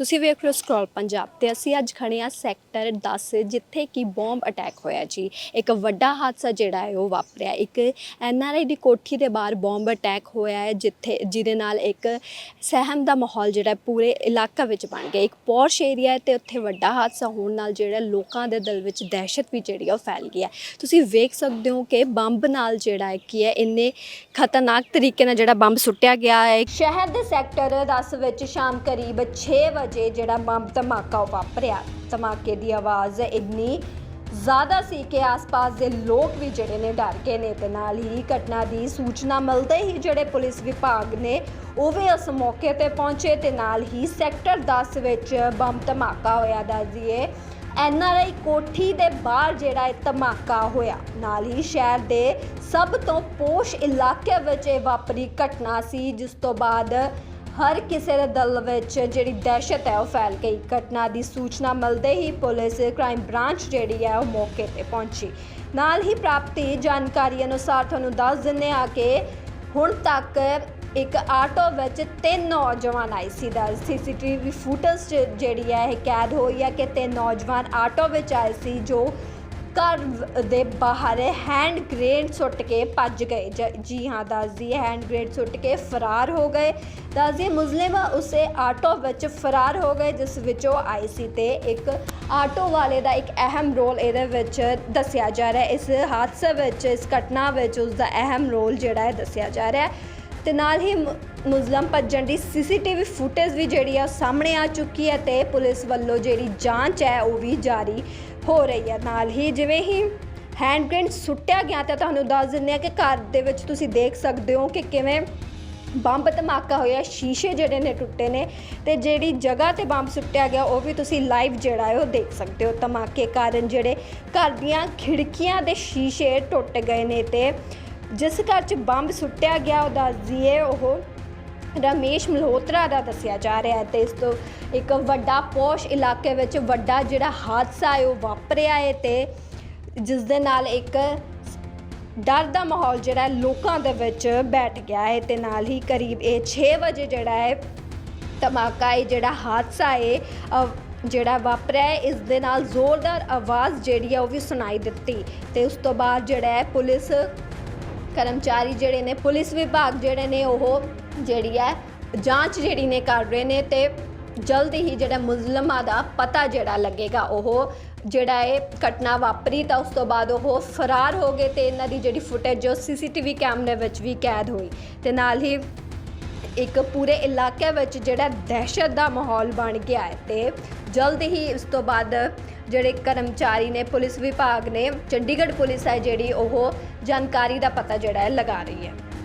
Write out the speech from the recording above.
ਤੁਸੀਂ ਵੇਖ ਰਹੇ ਹੋ ਸਕਰੋਲ ਪੰਜਾਬ ਤੇ ਅਸੀਂ ਅੱਜ ਖੜੇ ਹਾਂ ਸੈਕਟਰ 10 ਜਿੱਥੇ ਕਿ ਬੰਬ ਅਟੈਕ ਹੋਇਆ ਜੀ। ਇੱਕ ਵੱਡਾ ਹਾਦਸਾ ਜਿਹੜਾ ਹੈ ਉਹ ਵਾਪਰਿਆ। ਇੱਕ ਐਨਆਰਆਈ ਦੀ ਕੋਠੀ ਦੇ ਬਾਹਰ ਬੰਬ ਅਟੈਕ ਹੋਇਆ ਹੈ, ਜਿੱਥੇ ਜਿਹਦੇ ਨਾਲ ਇੱਕ ਸਹਿਮ ਦਾ ਮਾਹੌਲ ਜਿਹੜਾ ਪੂਰੇ ਇਲਾਕਾ ਵਿੱਚ ਬਣ ਗਿਆ। ਇੱਕ ਪੌਰਸ਼ ਏਰੀਆ ਹੈ ਤੇ ਉੱਥੇ ਵੱਡਾ ਹਾਦਸਾ ਹੋਣ ਨਾਲ ਜਿਹੜਾ ਲੋਕਾਂ ਦੇ ਦਿਲ ਵਿੱਚ ਦਹਿਸ਼ਤ ਵੀ ਜਿਹੜੀ ਆ ਉਹ ਫੈਲ ਗਈ ਹੈ। ਤੁਸੀਂ ਵੇਖ ਸਕਦੇ ਹੋ ਕਿ ਬੰਬ ਨਾਲ ਜਿਹੜਾ ਹੈ ਕੀ ਹੈ, ਇੰਨੇ ਖਤਰਨਾਕ ਤਰੀਕੇ ਨਾਲ ਜਿਹੜਾ ਬੰਬ ਸੁੱਟਿਆ ਗਿਆ ਹੈ। ਸ਼ਹਿਰ ਦੇ ਸੈਕਟਰ 10 ਵਿੱਚ ਸ਼ਾਮ ਕਰੀਬ 6 ਵਜੇ ਜਿਹੜਾ ਬੰਬ ਧਮਾਕਾ ਵਾਪਰਿਆ। ਧਮਾਕੇ ਦੀ ਆਵਾਜ਼ ਇੰਨੀ ਜ਼ਿਆਦਾ ਸੀ ਕਿ ਆਸ-ਪਾਸ ਦੇ ਲੋਕ ਵੀ ਜਿਹੜੇ ਨੇ ਡਰ ਗਏ ਨੇ ਤੇ ਨਾਲ ਹੀ ਘਟਨਾ ਦੀ ਸੂਚਨਾ ਮਿਲਦੇ ਹੀ ਜਿਹੜੇ ਪੁਲਿਸ ਵਿਭਾਗ ਨੇ ਉਹ ਵੀ ਉਸ ਮੌਕੇ ਤੇ ਪਹੁੰਚੇ ਤੇ ਨਾਲ ਹੀ ਸੈਕਟਰ 10 ਵਿੱਚ ਬੰਬ ਧਮਾਕਾ ਹੋਇਆ ਦੱਸ ਦਈਏ ਐਨਆਰਆਈ ਕੋਠੀ ਦੇ ਬਾਹਰ ਜਿਹੜਾ ਇਹ ਧਮਾਕਾ ਹੋਇਆ। ਨਾਲ ਹੀ ਸ਼ਹਿਰ ਦੇ ਸਭ ਤੋਂ ਪੋਸ਼ ਇਲਾਕੇ ਵਿੱਚ ਇਹ ਵਾਪਰੀ ਘਟਨਾ ਸੀ, ਜਿਸ ਤੋਂ ਬਾਅਦ ਹਰ ਕਿਸੇ ਦੇ ਦਿਲ ਵਿੱਚ ਜਿਹੜੀ ਦਹਿਸ਼ਤ ਹੈ ਉਹ ਫੈਲ ਗਈ। ਘਟਨਾ ਦੀ ਸੂਚਨਾ ਮਿਲਦੇ ਹੀ ਪੁਲਿਸ ਕ੍ਰਾਈਮ ਬ੍ਰਾਂਚ ਜਿਹੜੀ ਹੈ ਉਹ ਮੌਕੇ ਤੇ ਪਹੁੰਚੀ। ਨਾਲ ਹੀ ਪ੍ਰਾਪਤੀ ਜਾਣਕਾਰੀ ਅਨੁਸਾਰ ਤੁਹਾਨੂੰ ਦੱਸ ਦਿੰਦੇ ਆ ਕਿ ਹੁਣ ਤੱਕ ਇੱਕ ਆਟੋ ਵਿੱਚ ਤਿੰਨ ਨੌਜਵਾਨ ਆਏ ਸੀ। ਦਾ ਸੀਸੀਟੀਵੀ ਫੁਟੇਜ ਜਿਹੜੀ ਹੈ ਇਹ ਕੈਦ ਹੋਈ ਹੈ ਕਿ ਤਿੰਨ ਨੌਜਵਾਨ ਆਟੋ ਵਿੱਚ ਆਏ ਸੀ, ਜੋ ਘਰ ਦੇ ਬਾਹਰ ਹੈਂਡ ਗ੍ਰੇਡ ਸੁੱਟ ਕੇ ਭੱਜ ਗਏ। ਜ- ਜੀ ਹਾਂ, ਦੱਸਦੀ ਹੈਂਡ ਗ੍ਰੇਡ ਸੁੱਟ ਕੇ ਫਰਾਰ ਹੋ ਗਏ। ਦੱਸਦੀ ਮੁਸਲਿਮ ਉਸੇ ਆਟੋ ਵਿੱਚ ਫਰਾਰ ਹੋ ਗਏ, ਜਿਸ ਵਿੱਚ ਉਹ ਆਏ ਸੀ ਤੇ ਇੱਕ ਆਟੋ ਵਾਲੇ ਦਾ ਇੱਕ ਅਹਿਮ ਰੋਲ ਇਹਦੇ ਵਿੱਚ ਦੱਸਿਆ ਜਾ ਰਿਹਾ ਹੈ। ਇਸ ਹਾਦਸੇ ਵਿੱਚ, ਇਸ ਘਟਨਾ ਵਿੱਚ ਉਸ ਦਾ ਅਹਿਮ ਰੋਲ ਜਿਹੜਾ ਹੈ, ਦੱਸਿਆ ਜਾ ਰਿਹਾ ਹੈ। ਤੇ ਨਾਲ ਹੀ ਮੁਜ਼ਲਮ ਭੱਜਣ ਦੀ ਸੀਸੀਟੀਵੀ ਫੁਟੇਜ ਵੀ ਜਿਹੜੀ ਆ ਉਹ ਸਾਹਮਣੇ ਆ ਚੁੱਕੀ ਹੈ ਤੇ ਪੁਲਿਸ ਵੱਲੋਂ ਜਿਹੜੀ ਜਾਂਚ ਹੈ ਉਹ ਵੀ ਜਾਰੀ ਹੋ ਰਹੀ ਹੈ। ਨਾਲ ਹੀ ਜਿਵੇਂ ਹੀ ਹੈਂਡ ਗ੍ਰੇਨਡ ਸੁੱਟਿਆ ਗਿਆ ਤਾਂ ਤੁਹਾਨੂੰ ਦੱਸ ਦਿੰਦੇ ਆ ਕਿ ਘਰ ਦੇ ਵਿੱਚ ਤੁਸੀਂ ਦੇਖ ਸਕਦੇ ਹੋ ਕਿ ਕਿਵੇਂ ਬੰਬ ਧਮਾਕਾ ਹੋਇਆ, ਸ਼ੀਸ਼ੇ ਜਿਹੜੇ ਨੇ ਟੁੱਟੇ ਨੇ ਤੇ ਜਿਹੜੀ ਜਗ੍ਹਾ ਤੇ ਬੰਬ ਸੁੱਟਿਆ ਗਿਆ ਉਹ ਵੀ ਤੁਸੀਂ ਲਾਈਵ ਜਿਹੜਾ ਹੈ ਉਹ ਦੇਖ ਸਕਦੇ ਹੋ। ਧਮਾਕੇ ਕਾਰਨ ਜਿਹੜੇ ਘਰ ਦੀਆਂ ਖਿੜਕੀਆਂ ਦੇ ਸ਼ੀਸ਼ੇ ਟੁੱਟ ਗਏ ਨੇ ਤੇ ਜਿਸ ਘਰ 'ਚ ਬੰਬ ਸੁੱਟਿਆ ਗਿਆ ਉਹ ਦੱਸ ਉਹ ਰਮੇਸ਼ ਮਲਹੋਤਰਾ ਦਾ ਦੱਸਿਆ ਜਾ ਰਿਹਾ ਹੈ ਤੇ ਇਸ ਤੋਂ ਇੱਕ ਵੱਡਾ ਪੋਸ਼ ਇਲਾਕੇ ਵਿੱਚ ਵੱਡਾ ਜਿਹੜਾ ਹਾਦਸਾ ਹੈ, ਉਹ ਵਾਪਰਿਆ ਹੈ ਤੇ ਜਿਸ ਦੇ ਨਾਲ ਇੱਕ ਡਰ ਦਾ ਮਾਹੌਲ ਜਿਹੜਾ ਲੋਕਾਂ ਦੇ ਵਿੱਚ ਬੈਠ ਗਿਆ ਹੈ ਤੇ ਨਾਲ ਹੀ ਕਰੀਬ ਇਹ 6 ਵਜੇ ਜਿਹੜਾ ਹੈ, ਧਮਾਕਾ ਇਹ ਜਿਹੜਾ ਹਾਦਸਾ ਹੈ ਜਿਹੜਾ ਵਾਪਰਿਆ ਹੈ, ਇਸ ਦੇ ਨਾਲ ਜ਼ੋਰਦਾਰ ਆਵਾਜ਼ ਜਿਹੜੀ ਹੈ, ਉਹ ਵੀ ਸੁਣਾਈ ਦਿੱਤੀ ਤੇ ਉਸ ਤੋਂ ਬਾਅਦ ਜਿਹੜਾ ਹੈ, ਪੁਲਿਸ ਕਰਮਚਾਰੀ ਜਿਹੜੇ ਨੇ, ਪੁਲਿਸ ਵਿਭਾਗ ਜਿਹੜੇ ਨੇ, ਉਹ ਜਿਹੜੀ ਹੈ, ਜਾਂਚ ਜਿਹੜੀ ਨੇ ਕਰ ਰਹੇ ਨੇ ਤੇ ਜਲਦੀ ਹੀ ਜਿਹੜਾ ਮੁਜ਼ਲਮਾਂ ਦਾ ਪਤਾ ਜਿਹੜਾ ਲੱਗੇਗਾ, ਉਹ ਜਿਹੜਾ ਇਹ ਘਟਨਾ ਵਾਪਰੀ ਤਾਂ ਉਸ ਤੋਂ ਬਾਅਦ ਉਹ ਫਰਾਰ ਹੋ ਗਏ ਤੇ ਇਹਨਾਂ ਦੀ ਜਿਹੜੀ ਫੁਟੇਜ ਜੋ ਸੀਸੀਟੀਵੀ ਕੈਮਰੇ ਵਿੱਚ ਵੀ ਕੈਦ ਹੋਈ ਤੇ ਨਾਲ ਹੀ ਇੱਕ ਪੂਰੇ ਇਲਾਕੇ ਵਿੱਚ ਜਿਹੜਾ ਦਹਿਸ਼ਤ ਦਾ ਮਾਹੌਲ ਬਣ ਗਿਆ ਹੈ ਤੇ ਜਲਦ ਹੀ ਉਸ ਤੋਂ ਬਾਅਦ ਜਿਹੜੇ ਕਰਮਚਾਰੀ ਨੇ, ਪੁਲਿਸ ਵਿਭਾਗ ਨੇ, ਚੰਡੀਗੜ੍ਹ ਪੁਲਿਸ ਹੈ ਜਿਹੜੀ ਉਹ ਜਾਣਕਾਰੀ ਦਾ ਪਤਾ ਜਿਹੜਾ ਹੈ ਲਗਾ ਰਹੀ ਹੈ।